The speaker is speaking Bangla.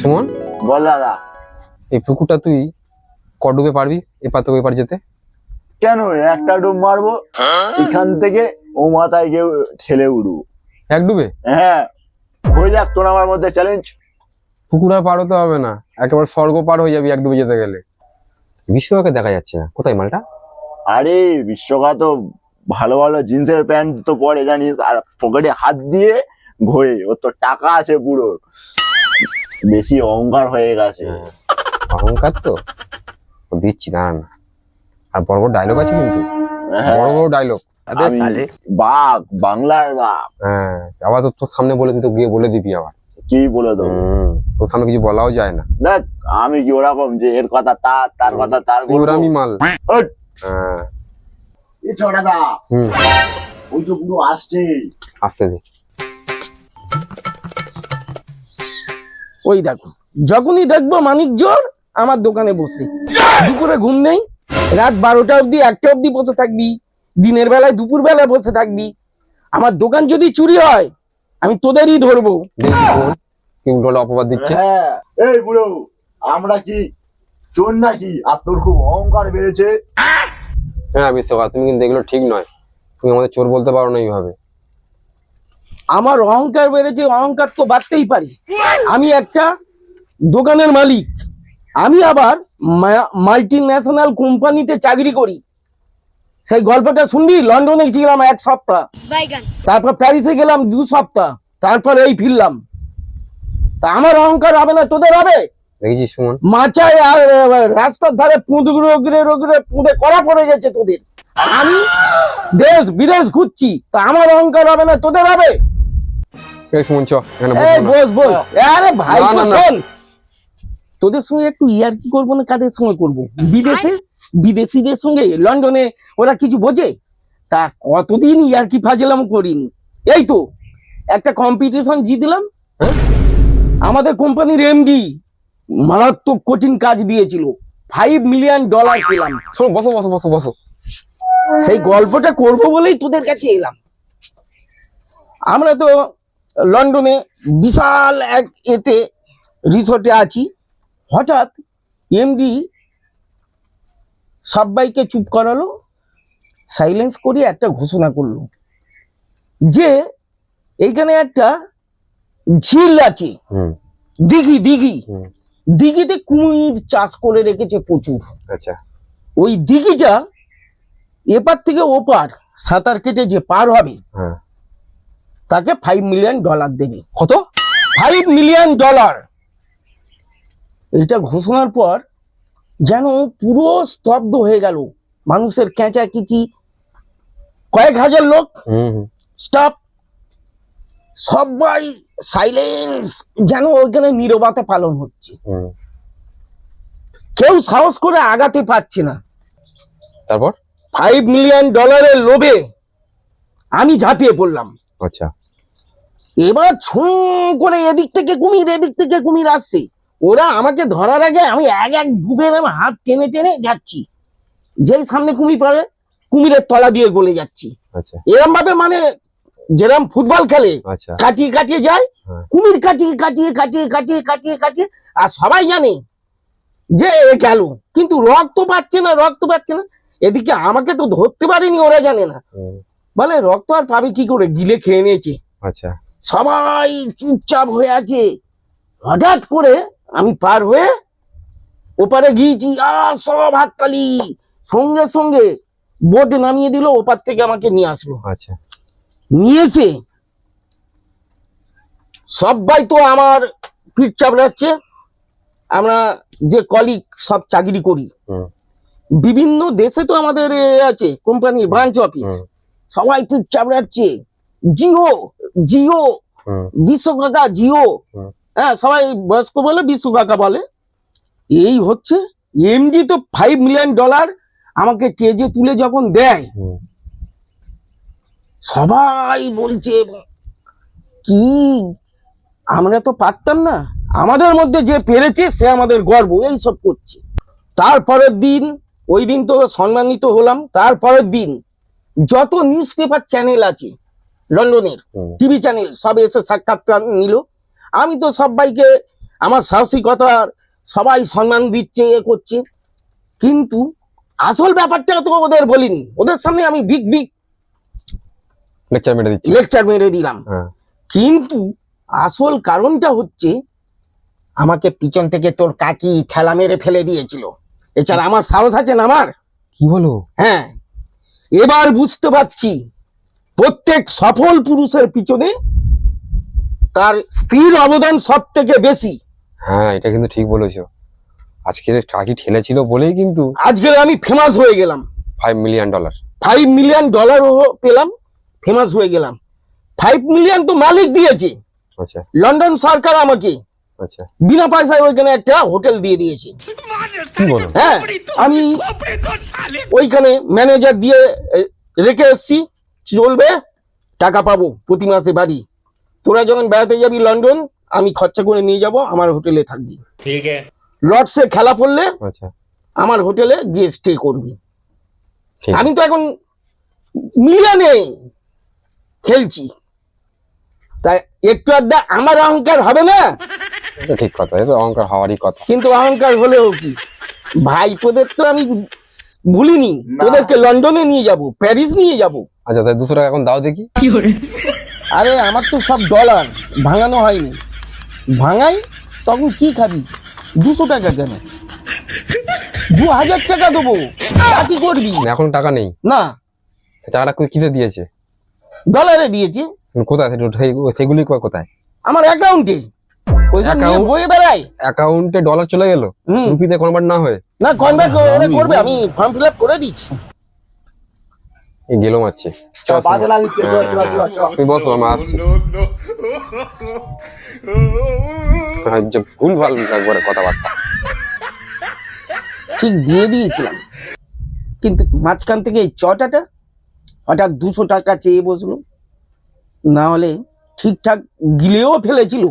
সুমন? বল দাদা। এই পুকুরটা তুই ক ডুবে পারবি এপার থেকে এপার যেতে। কেন একটা ডুব মারবো? এখান থেকে ও মাথায় গিয়ে ঠেলে উঠবো এক ডুবে? হ্যাঁ। হয়ে যাক তোর আমার মধ্যে চ্যালেঞ্জ পুকুর আর পার হতে হবে না। একেবারে স্বর্গ পার হয়ে যাবি এক ডুবে যেতে গেলে। বিশ্বকাপে দেখা যাচ্ছে না। কোথায় মালটা? আরে বিশ্বকাপ তো ভালো ভালো জিন্সের প্যান্ট তো পরে জানিস। আর পকেটে হাত দিয়ে ঘোরে। ওর তো টাকা আছে পুরো। বেশি অহংকার হয়ে গেছে। হ্যাঁ, অহংকার তো। দিচ্ছি দাঁড়ান আর বড় বড় ডায়লগ আছে কিন্তু। হ্যাঁ, বড় বড় ডায়লগ বাঘ বাংলার বাঘ। হ্যাঁ আবার তো তোর সামনে বলে তুই গিয়ে বলে দিবি আবার। কি বলে দেবো? তোর সামনে কিছু বলাও যায় না। দেখ আমি কি ওরকম যে এর কথা তার তার কথা তার? আমি মাল। হ্যাঁ। এ ছোটাদা হুম। ওই তো পুরো আসছে। আসতে ওই দেখো যখনই দেখব মানিক জোর আমার দোকানে বসে। দুপুরে ঘুম নেই রাত বারোটা অবধি একটা অবধি বসে থাকবি। দিনের বেলায় দুপুর বেলায় বসে থাকবি। আমার দোকান যদি চুরি হয় আমি তোদেরই ধরবো। দেখি কি উল্টো অপবাদ দিচ্ছে। হ্যাঁ এই বুড়ো আমরা কি চোর নাকি? আর তোর খুব অহংকার বেড়েছে। হ্যাঁ বিশ্বকাপ তুমি কিন্তু এগুলো ঠিক নয়। তুমি আমাদের চোর বলতে পারো না এইভাবে। আমার অহংকার বেড়েছে অহংকার তো বাড়তেই পারি। আমি একটা দোকানের মালিক। আমি আবার মাল্টি ন্যাশনাল কোম্পানিতে চাকরি করি। সেই গল্পটা শুনবি? লন্ডনে ছিলাম এক সপ্তাহ। তারপর প্যারিসে গেলাম দু সপ্তাহ। তারপর এই ফিরলাম। তা আমার অহংকার হবে না তোদের হবে? মাচায় আর রাস্তার ধারে পুঁদ রোগরে রোগরে পুঁদে করা পড়ে গেছে তোদের। আমি দেশ বিদেশ ঘুরছি। তা আমার অহংকার হবে না তোদের হবে? এই এখানে। বস বস। আরে ভাই। শোন তোদের সঙ্গে একটু ইয়ার কি করব না কাদের সঙ্গে করব? বিদেশে? বিদেশিদের সঙ্গে? লন্ডনে ওরা কিছু বোঝে? তা কতদিন ইয়ার কি ফাজলাম করিনি? এই তো একটা কম্পিটিশন জিতলাম। হ্যাঁ? আমাদের কোম্পানির এমডি মারাত্মক কঠিন কাজ দিয়েছিল। ফাইভ মিলিয়ন ডলার পেলাম। শোনো বসো বসো বসো বসো। সেই গল্পটা করব বলেই তোদের কাছে এলাম। আমরা তো লন্ডনে বিশাল এক এতে রিসোর্টে আছি। হঠাৎ এমডি সবাইকে চুপ করালো সাইলেন্স করে একটা ঘোষণা করল যে এইখানে একটা ঝিল আছে। দিঘি দিঘি। দিঘিতে কুমির চাষ করে রেখেছে প্রচুর। আচ্ছা। ওই দিঘিটা এপার থেকে ওপার সাঁতার কেটে যে পার হবে হ্যাঁ। তাকে ফাইভ মিলিয়ন ডলার দেবে। কত? ফাইভ মিলিয়ন ডলার এটা ঘোষণার পর যেন পুরো স্তব্ধ হয়ে গেল মানুষের কেঁচাকিচি কয়েক হাজার লোক স্টপ সবাই সাইলেন্স যেন ওইখানে নীরবতা পালন হচ্ছে। কেউ সাহস করে আগাতে পারছে না। তারপর? ফাইভ মিলিয়ন ডলারের লোভে আমি ঝাঁপিয়ে পড়লাম। আচ্ছা। এবার ছুঁ করে এদিক থেকে কুমির এদিক থেকে কুমির আসছে। ওরা আমাকে ধরার আগে আমি এক এক ডুবে নামে হাত টেনে টেনে যাচ্ছি। যেই সামনে কুমির কুমিরের তলা দিয়ে গলে যাচ্ছি। আচ্ছা। এরম ভাবে মানে যেরকম ফুটবল খেলে আচ্ছা। কাটিয়ে কাটিয়ে যায় হ্যাঁ। কুমির কাটিয়ে কাটিয়ে কাটিয়ে কাটিয়ে কাটিয়ে কাটিয়ে আর সবাই জানে যে এ গেল। কিন্তু রক্ত পাচ্ছে না রক্ত পাচ্ছে না। এদিকে আমাকে তো ধরতে পারেনি ওরা জানে না। বলে রক্ত আর পাবে কি করে? গিলে খেয়ে নিয়েছে। আচ্ছা। সবাই চুপচাপ হয়ে আছে। হঠাৎ করে আমি পার হয়ে ওপারে গিয়েছি আর সব হাততালি। সঙ্গে সঙ্গে বোট নামিয়ে দিল ওপার থেকে আমাকে নিয়ে আসলো। আচ্ছা। নিয়ে এসে সবাই তো আমার পিঠ চাপড়াচ্ছে। আমরা যে কলিগ সব চাকরি করি। বিভিন্ন দেশে তো আমাদের আছে কোম্পানির ব্রাঞ্চ অফিস। সবাই পিঠ চাপড়াচ্ছে জিও জিও হুম বিশ্ব কাকা জিও। হ্যাঁ। সবাই বয়স্ক বলে বিশ্ব কাকা বলে। এই হচ্ছে এমডি তো ফাইভ মিলিয়ন ডলার আমাকে কেজে তুলে যখন দেয়। সবাই বলছে কি? আমরা তো পারতাম না। আমাদের মধ্যে যে পেরেছে সে আমাদের গর্ব এই সব করছে। তারপরের দিন ওই দিন তো সম্মানিত হলাম। তারপরের দিন যত নিউজ পেপার চ্যানেল আছে লন্ডনের টিভি চ্যানেল সব এসে সাক্ষাৎকার নিল। আমি তো সবাইকে আমার সাহসিকতার সবাই সম্মান দিচ্ছে এ করছে। কিন্তু আসল ব্যাপারটা তো ওদের বলিনি। ওদের সামনে আমি বিগ বিগ লেকচার মেরে দিচ্ছি। লেকচার মেরে দিলাম। হ্যাঁ। কিন্তু আসল কারণটা হচ্ছে আমাকে পিছন থেকে তোর কাকি খেলা মেরে ফেলে দিয়েছিল। এছাড়া আমার সাহস আছে না আমার? কি বলো? হ্যাঁ। এবার বুঝতে পারছি প্রত্যেক সফল পুরুষের পিছনে তার স্ত্রীর অবদান সব থেকে বেশি। হ্যাঁ এটা কিন্তু ঠিক বলেছ। আজকের কাকি ঠেলেছিল বলেই কিন্তু আজকে আমি ফেমাস হয়ে গেলাম। Five million dollar five million ডলারও পেলাম ফেমাস হয়ে গেলাম। ফাইভ মিলিয়ন তো মালিক দিয়েছে। আচ্ছা। লন্ডন সরকার আমাকে আচ্ছা। বিনা পয়সায় ওইখানে একটা হোটেল দিয়ে দিয়েছি। হ্যাঁ আমি ওইখানে ম্যানেজার দিয়ে রেখে এসছি। চলবে টাকা পাবো প্রতি মাসে বাড়ি। তোরা যখন বেড়াতে যাবি লন্ডন আমি খরচা করে নিয়ে যাব আমার হোটেলে থাকবি। ঠিক আছে। লর্ডসে খেলা পড়লে আচ্ছা। আমার হোটেলে গিয়ে স্টে করবি। আমি তো এখন মিলানে খেলছি। তাই একটু আড্ডা আমার অহংকার হবে না? ঠিক কথা এটা অহংকার হওয়ারই কথা। কিন্তু অহংকার হলেও কি? ভাইপোদের তো আমি ভুলিনি। তোদেরকে লন্ডনে নিয়ে যাব প্যারিস নিয়ে যাব। আচ্ছা তাই দুশো টাকা এখন দাও দেখি। আরে আমার তো সব ডলার ভাঙানো হয়নি। ভাঙাই তখন কি খাবি? দুশো টাকা কেন? দু হাজার টাকা দেবো পার্টি করবি? এখন টাকা নেই। না। টাকাটা কই- কিতে দিয়েছে? ডলারে দিয়েছে। কোথায়? সেগুলি কোথায়? আমার অ্যাকাউন্টে। পয়সা নিয়ে Account? বেড়াই। অ্যাকাউন্টে ডলার চলে গেল হুম। রুপিতে কনভার্ট না হয়ে। না কনভার্ট করবে আমি ফর্ম ফিল আপ করে দিচ্ছি। গেলো মারছে। বসো আমরা আসছি। ভালো একবারে কথাবার্তা। ঠিক দিয়ে দিয়েছিলাম। কিন্তু মাঝখান থেকে এই চটাটা হঠাৎ দুশো টাকা চেয়ে বসল। না হলে ঠিকঠাক গিলেও ফেলেছিল।